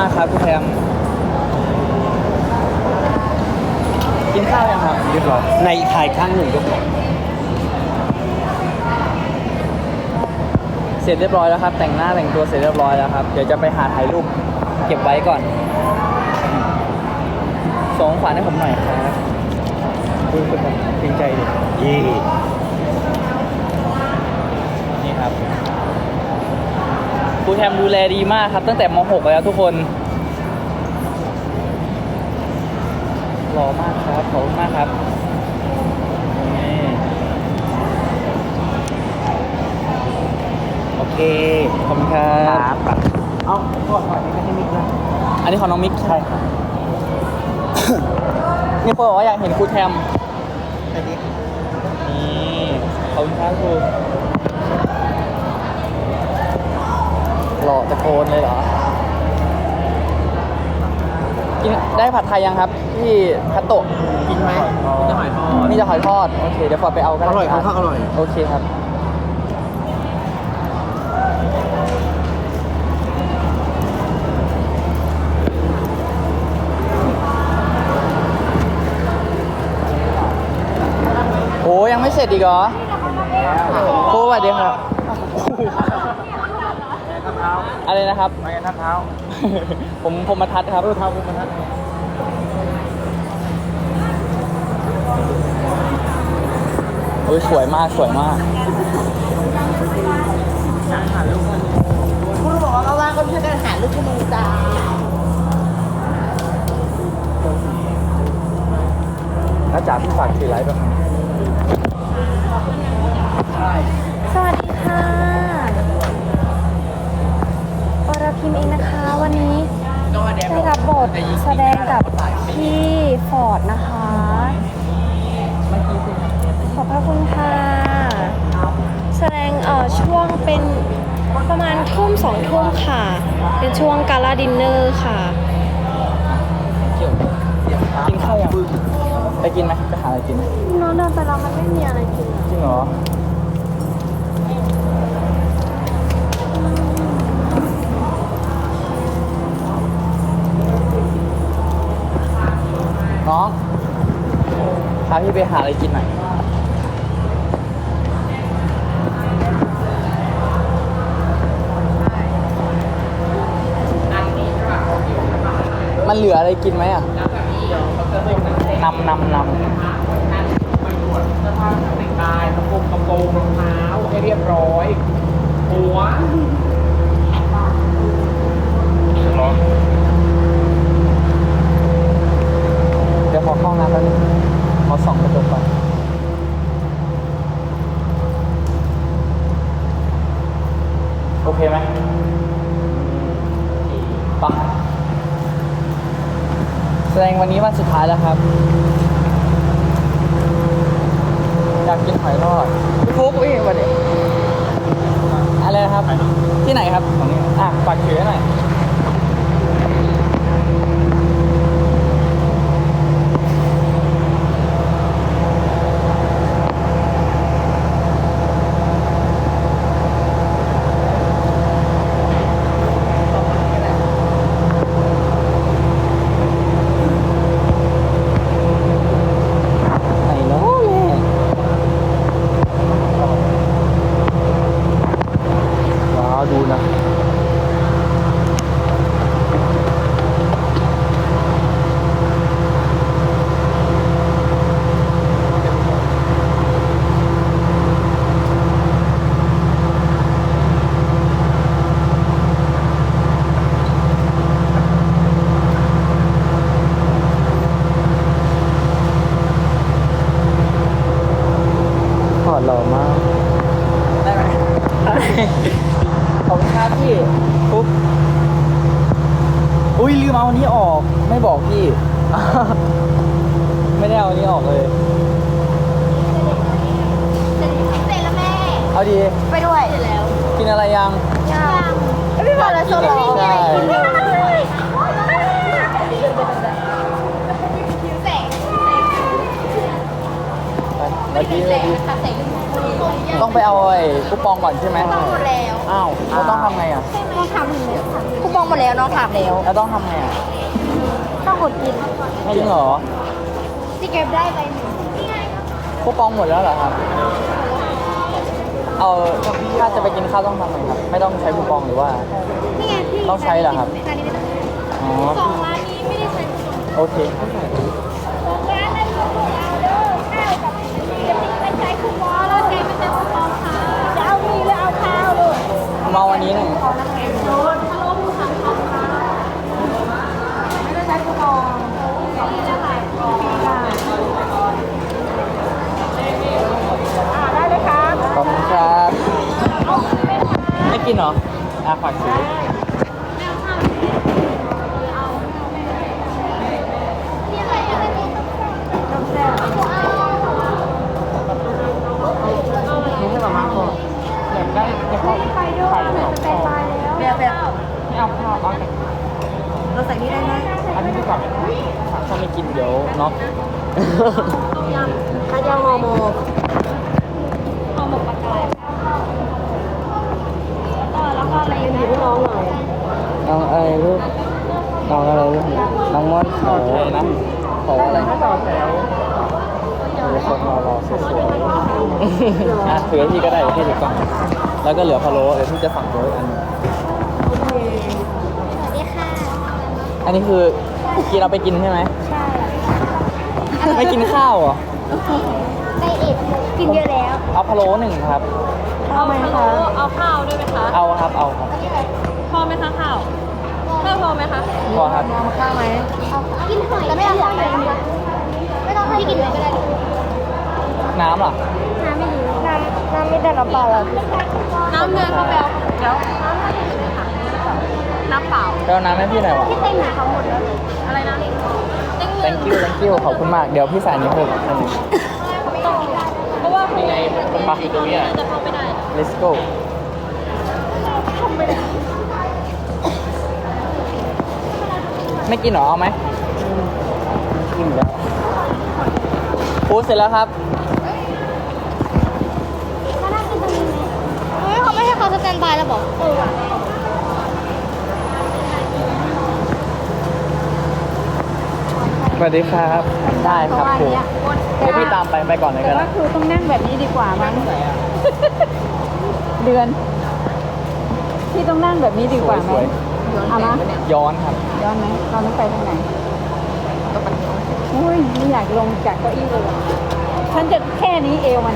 มากครับคุณแทมกินข้าวยังครับเรียบร้อยในถ่ายข้างหนึ่งก็พอเสร็จเรียบร้อยแล้วครับ แต่งหน้าแต่งตัวเสร็จเรียบร้อยแล้วครับ เดี๋ยวจะไปหาถ่ายรูปเก็บไว้ก่อนส่งของขวัญให้ผมหน่อยครับคุยกันจริงใจดิยี่ นี่ครับค รูแทมดูแลดีมากครับ ตั้งแต่ม .6 แล้วทุกคนหล่อมากครับขอบคุณมากครับนี่โอเคขอบคุณครัครับบเอาก่อนก่อนนี่ก็ให้มิกนะอันนี้ของน้องมิกใช่ครับนี่เปิดบอกว่าอยากเห็นครูแทมอันนี้นี่ขอบคุณครับครู ล่อตะโกนเลยเหรอกินได้ผัดไทยยังครับที่คัตโตะกินไหมจะหอยทอดมีจะหอยทอดโอเคเดี๋ยวฟอร์ดไปเอากันอร่อยค่อนข้างอร่อยโอเคครับโอ้ยังไม่เสร็จอีกเหรอครูสวัสดีครับ อะไรนะครับ ไปกันท่าเท้า ผมผมมาทัดครับ เออเท้าคุณมาท่าโอ้ยสวยมากสวยมากคุณบอกว่าเขาว่างก็ช่วยกันหาลูกขมูจ้าแล้วจ๋าพี่ฝากถือไลฟ์แบบนี้สวัสดีค่ะ อรพิมเองนะคะ วันนี้ได้รับบทแสดงกับพี่ฟอร์ดนะคะ ขอบพระคุณค่ะ แสดงเอ่อช่วงเป็นประมาณทุ่มสองทุ่มค่ะ เป็นช่วงกาลาดินเนอร์ค่ะ กินข้าวยังไปกินไหมไปหาอะไรกินไหมน้องเดินไปแล้วมันไม่มีอะไรกินจริงเหรอ น้องพาพี่ไปหาอะไรกินหน่อยมันเหลืออะไรกินไหมอะนำนำนำแต่งกายกระโปรงกระโปรงรองเท้าให้เรียบร้อยหัวร้อน เดี๋ ยวขอเข้าห้องน้ำแป๊บนึงขอส่องกระจกก่อนโอเคไหมปะแสดงวันนี้วันสุดท้ายแล้วครับ อยากกินหอยทอดพี่ฟุ๊กอุ้ยวันนี้อะไรนะครับ ที่ไหนครับตรงนี้อะฝากถือให้หน่อย ไหนเนาะแม่ว้าวดูนะ ขอดหล่อมาก ได้ไหม ขอบคุณครับพี่ปุ๊บอุ้ยลืมเอาอันนี้ออก ไม่บอกพี่ ไม่ได้เอาอันนี้ออกเลย เสร็จแล้วแม่ เอาดี ไปด้วยเสร็จแล้ว กินอะไรยัง ยังพี่ฟอร์ดแล้วโซโล่ ใช่ ผิวแสง ไปเมื่อกี้เมื่อกี้ค่ะแสงต้องไปเอาไอ้คูปองก่อนใช่ไหมหมดแล้วอ้าวเราต้องทำไงอะใช่ไหมน้องถามหนึ่งคูปองหมดแล้วน้องถามแล้วแล้วต้องทำไงอะต้องกดกินจริงเหรอที่เก็บได้ไปหนึ่งคูปองหมดแล้วเหรอครับ เอาถ้าจะไปกินข้าวต้องทำไงครับ ไม่ต้องใช้คูปองหรือว่านี่ไงพี่ต้องใช้เหรอครับร้านนี้ไม่ต้องอ๋อสองร้านนี้ไม่ได้ใช้คูปองโอเค กมาวันนี้หนึ่งไม่ได้ใช้คูปองนี่นะคะอ่าได้เลยครับขอบคุณครับ ไม่กินเหรออะฝากซื้อ นี่ให้มาม่าก่อนอยากได้อยากได้ไข่สองฟอง แบบแบบ ไม่เอาข้าวเอาแต่ เราใส่นี่ได้ไหม อันนี้ดีกว่า ถ้าไม่ กินเดี๋ยวน็อกข้าวย่างห่อหมกเอาหมกปลากรายเออแล้วก็อะไรนะให้น้องหน่อยน้องอะไรลูกน้องอะไรลูกน้องม่อนขอนะขออะไรถ้าต่อแถวเดี๋ยวคนรอรอสวยๆอะถือให้พี่ก็ได้เดี๋ยวพี่ถือกล้องแล้วก็เหลือพะโล้เดี๋ยวพี่จะสั่งตัวอีกอันหนึงสวัสดีค่ะอันนี้คือกินเราไปกินใช่ไหมใช่ ไม่กินข้าวเหรอไดเอทกินเยอะแล้วเอาพะโล้หนึ่งครับ เอาไหมคะเอาข้าวด้วยไหมคะ เอาครับเอาครับพอไหมคะข้าว ข้าวพอไหมคะพอครับเอาข้าวไหมกินหอยแล้วไม่เอาข้าวเลยนะคะไม่ต้องให้กินเลยก็ได้ น้ำเหรอน้ำไม่ดีน้ำน้ำไม่ได้น้ำเปล่าแล้วน้ำเดือนเขาไปเอาเดี๋ยวน้ำอะไรอยู่ค่ะน้ำเปล่าไปเอาน้ำให้พี่หน่อยวะที่เต็มหนาเขาหมดแล้วอะไรนะเต็งเงิน thank you thank you ขอบคุณมาก เดี๋ยวพี่สายนี้เพิ่มอันหนึ่ง เพราะว่านี่ไงมันปักอยู่ตรงนี้จะเข้าไม่ได้ let's go ไม่กินหรอเอาไหมกินแล้วพูดเสร็จแล้วครับ เฮ้ยเขาไม่ให้เขาสแตนบายแล้วบอกเออ สวัสดีครับ ได้ครับครูเดี๋ยวพี่ตามไปไปก่อนเลยก็แต่ได้ว่าครูต้องนั่งแบบนี้ดีกว่ามั้งเดือนที่ต้องนั่งแบบนี้ดีกว่าไหมสวยเอามาๆย้อนครับ ย้อนไหมเราต้องไปทางไหนอุ้ยไม่อยากลงจากเก้าอี้เลยว่ะฉันจะแค่นี้เอวมัน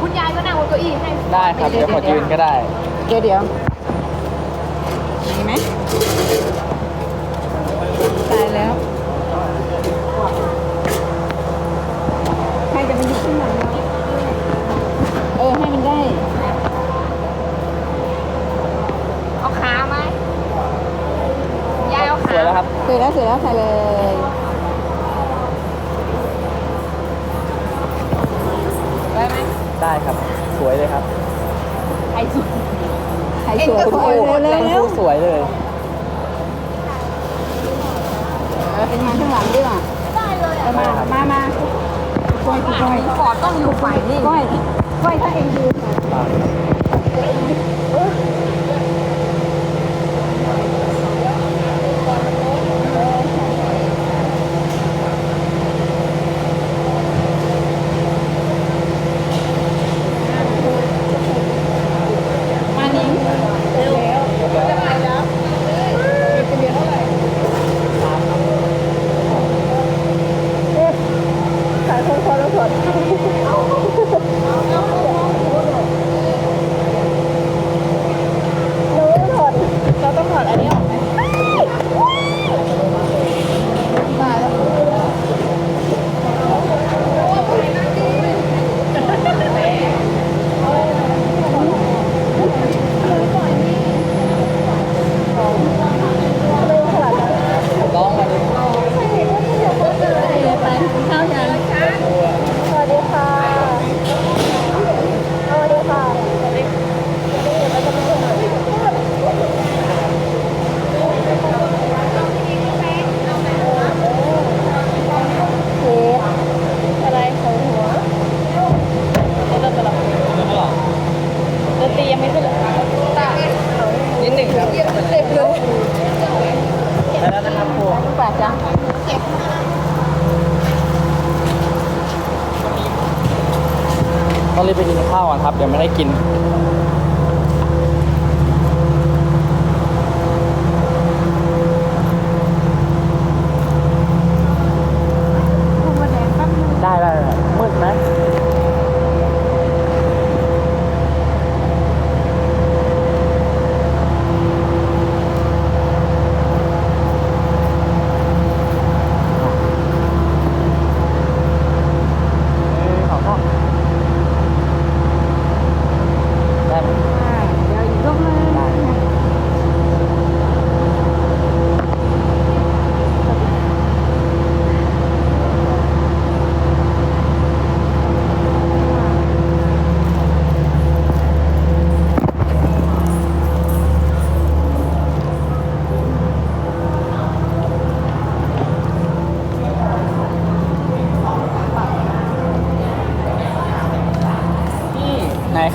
คุณยายก็นั่งบนเก้าอี้ให้ได้ครับ เดี๋ยวขอยืนก็ได้ เดี๋ยวเดี๋ยวมีไหมตายแล้ว ใครจะมาอยู่ข้างหลังเราเออ ให้มันได้ เอาขาไหมยายเอา ส ขาวยแล้วครับเสร็จแล้วเสร็จแล้วใส่เลยได้ไหมได้ครับ สวยเลยครับใครสวยใครสวยคุณโอ้ครูยเร็วคุณเร็ควรูสวยเลยเป็นงานข้างหลังดีกว่าได้เลยเอามามามาก้อยก้อยขอต้องอยู่ฝ่ายนี้ก้อยก้อยถ้าเองยื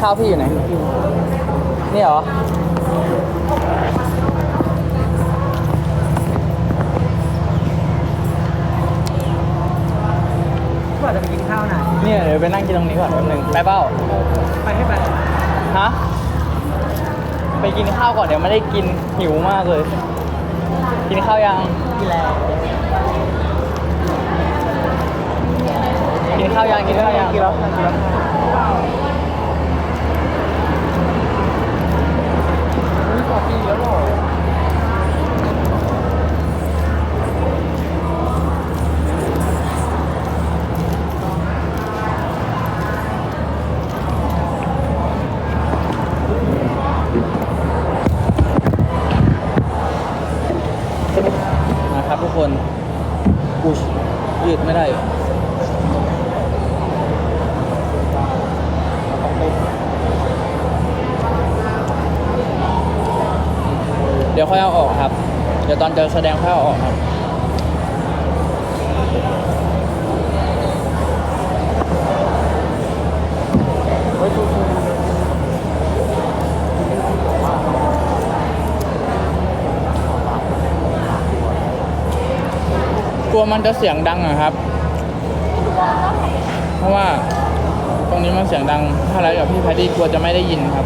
ข้าวพี่อยู่ไหน นี่เหรอว่าจะไปกินข้าวไหนเนี่ยเดี๋ยวไปนั่งกินตรงนี้ก่อนแป๊บนึงไปเป้าไปให้ไปฮะ ไปกินข้าวก่อนเดี๋ยวไม่ได้กินหิวมากเลย กินข้าวยัง กินแล้วกินข้าวยังกินข้าวยังกินแล้วกินแล้ว แสดงค่อยเอาออกครับกลัวมันจะเสียงดังอะครับ เพราะว่าตรงนี้มันเสียงดัง ถ้าไลฟ์กับพี่แพดดี้กลัวจะไม่ได้ยินครับ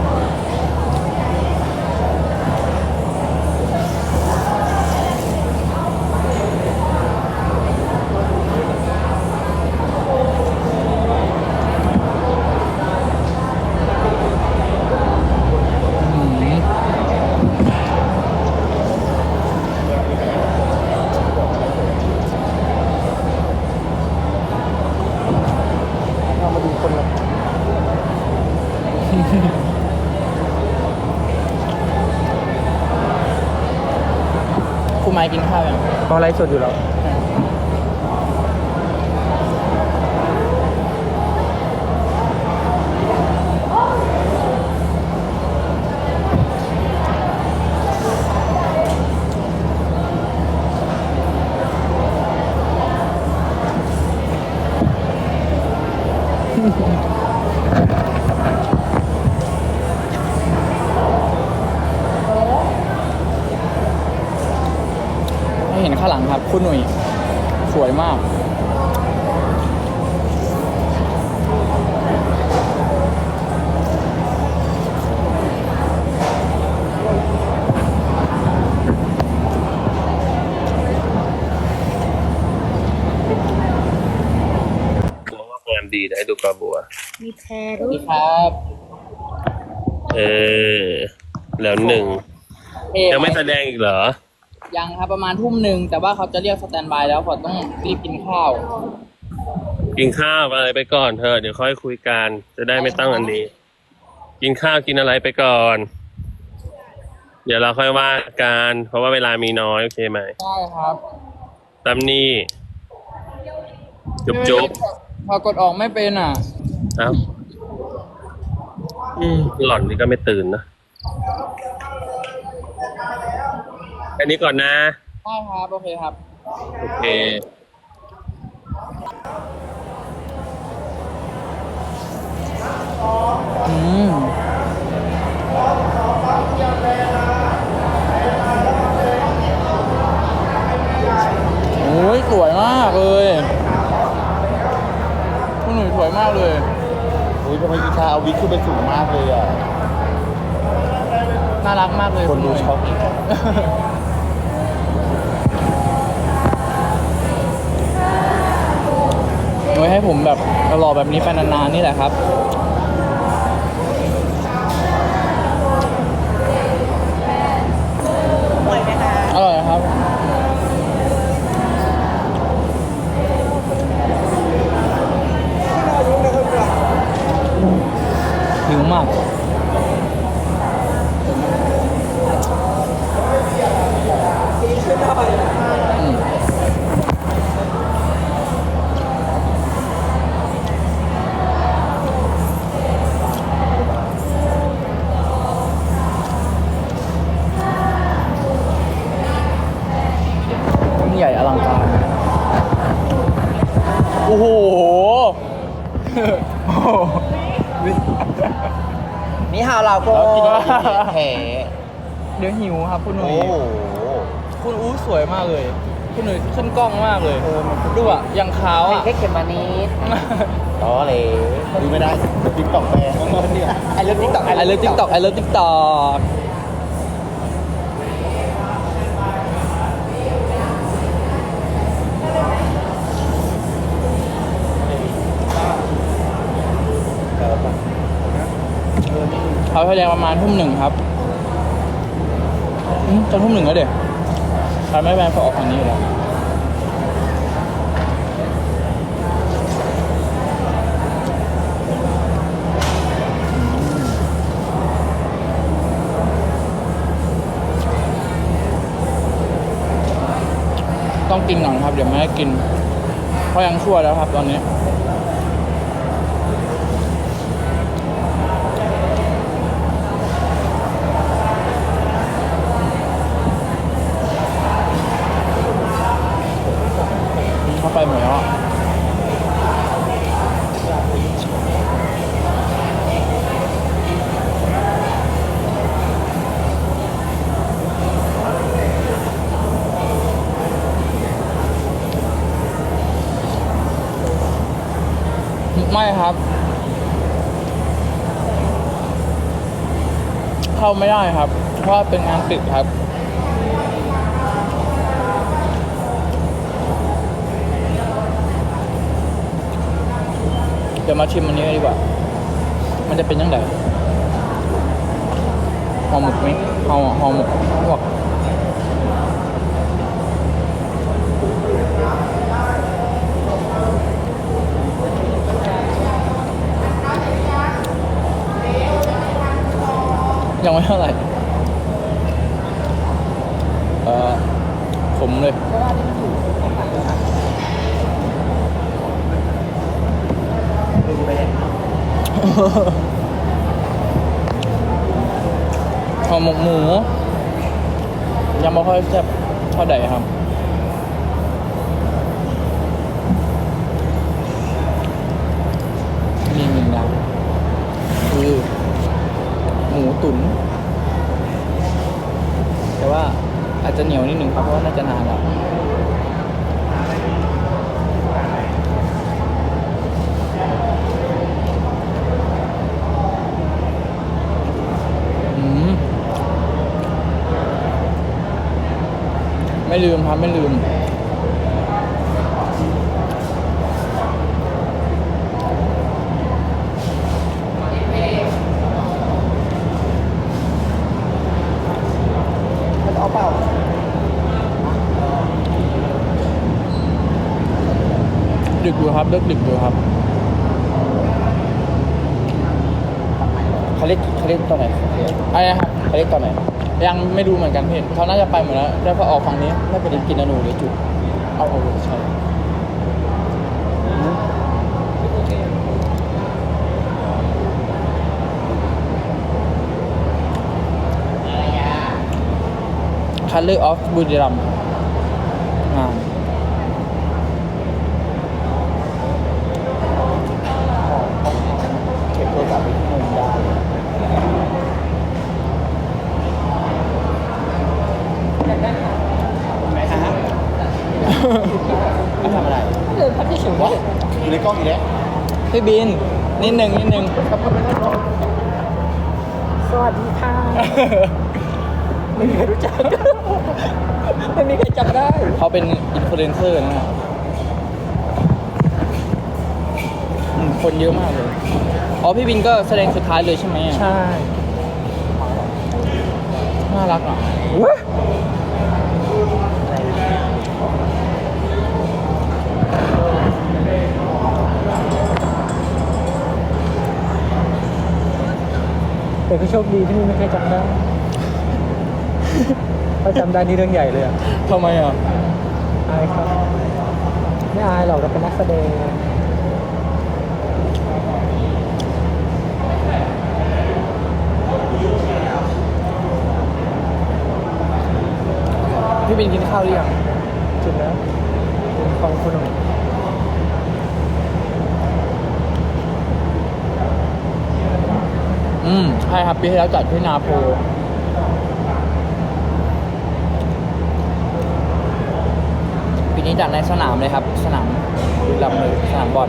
กินข้าวยังก็ไลฟ์สดอยู่แล้วางหลังครับ คุณหนุ่ย สวยมาก บัวว่างามดีนะให้ดูปลาบัว มีแพรสด้วัสวยดีครับเออ แล้วหนึ่งเอ๊ะยังไม่แสดงอีกเหรอ ยังครับประมาณทุ่มหนึ่งแต่ว่าเขาจะเรียกสแตนบายแล้วขอต้องรีบกินข้าว กินข้าวอะไรไปก่อนเธอะเดี๋ยวค่อยคุยกัน จะได้ไม่ต้องอันนี้ กินข้าวกินอะไรไปก่อน เดี๋ยวเราค่อยว่ากันเพราะว่าเวลามีน้อยโอเคไหมได้ครับตามนี่จุบจุบพอกดออกไม่เป็นอะเอ้าอืมหล่อนนี่ก็ไม่ตื่นนะ แค่นี้ก่อนนะ ได้ครับ โอเคครับ โอเคอืมโอ้ยสวยมากเลยคุณหนุ่ยสวยมากเลยอุ้ยจะไปกินข้าวเอาวิกขึ้นไปสูงมากเลยอะ น่ารักมากเลยคนดูณหยช็อก ไว้ให้ผมแบบหล่อแบบนี้ไปนานๆนี่แหละครับ ดี๋ยวหิวครับ คุณหนุ่โอ้ยโห คุณอู้สวยมากเลย คุณหนุ่ยขึ้นกล้องมากเลยดูอะยังขาวอะแค่เข็มมานิดต่อเลยดูไม่ได้ติ๊กต็อกแม่เนี่ยไอเลิฟติ๊กต็อกไอเลิฟติ๊กต็อกไอเลิฟติ๊กต็อกเขาแสดงประมาณทุ่มหนึ่งครับอืม จะทุ่มหนึ่งแล้วเด็กใครไม่แวะก็ออกทางนี้อยู่แล้วต้องกินก่อนครับ เดี๋ยวไม่ให้กิน เพราะยังชั่วแล้วครับตอนนี้ เข้าไม่ได้ครับ เพราะเป็นงานติดครับ เดี๋ยวมาชิมอันนี้ดีกว่า มันจะเป็นยังไงห่อหมกไหมห่อห่อหมกพวก ยังไม่เท่าไหร่เออผมเลยห่อหมกหมูยังไม่ค่อยแซ่บเท่าใดครับ จะเหนียวนิดหนึ่งครับเพราะว่าน่าจะนานแล้วไม่ลืมครับไม่ลืม เอาเปล่า ดึกอยู่ครับเลิกดึกอยู่ครับเขาเรียกเขาเรียกตอนไหนอะไรนะครับเขาเรียกตอนไหนยังไม่รู้เหมือนกันพี่เขาน่าจะไปหมดแล้วได้พอออกฝั่งนี้ไม่ไปได้กินอนูหรือจุดเอาเอาใช่คัลเลอร์ออฟบุรีรัมย์งาน เก็บโทรศัพท์ไว้ที่มุมได้ ไหมฮะมา ทำอะไรเหลือพักที่ฉุนวะอยู่ในกล้องอีกแล้วพี่บิน นิดนึงนิดนึงสวัสดีค่ะ ไม่มีใครรู้จัก ไม่มีใครจำได้ เขาเป็นอินฟลูเอนเซอร์นะฮะอืมคนเยอะมากเลย อ๋อ พี่บินก็แสดงสุดท้ายเลยใช่ไหมอะใช่ น่ารักอะ แต่ก็โชคดีที่ไม่มีใครจำได้ ถ้าจำได้นี่เรื่องใหญ่เลยอะทำไมอะ อายครับ ไม่อายหรอกเราเป็นนักแสดงพี่บินกินข้าวหรือยังจุดแล้วของคุณหนุ่ม อืมใช่ครับปีที่แล้วจัดที่นาโพปีนี้จัดในสนามเลยครับ สนามบุรีรัมย์เลยสนามบอล